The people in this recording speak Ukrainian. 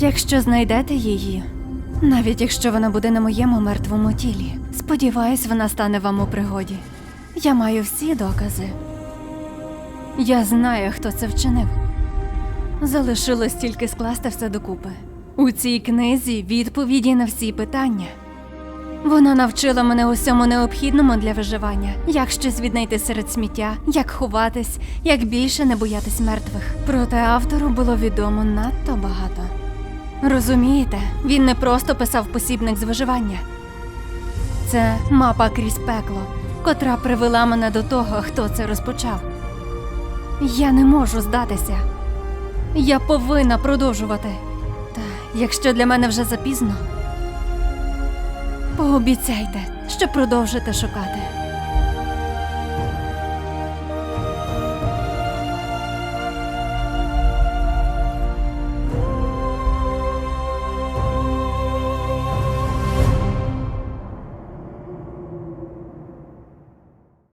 Якщо знайдете її, навіть якщо вона буде на моєму мертвому тілі, сподіваюсь, вона стане вам у пригоді. Я маю всі докази. Я знаю, хто це вчинив. Залишилось тільки скласти все докупи. У цій книзі відповіді на всі питання. Вона навчила мене усьому необхідному для виживання, як щось віднайти серед сміття, як ховатись, як більше не боятись мертвих. Проте автору було відомо надто багато. Розумієте, він не просто писав посібник з виживання. Це мапа крізь пекло, котра привела мене до того, хто це розпочав. Я не можу здатися. Я повинна продовжувати. Та якщо для мене вже запізно, пообіцяйте, що продовжите шукати.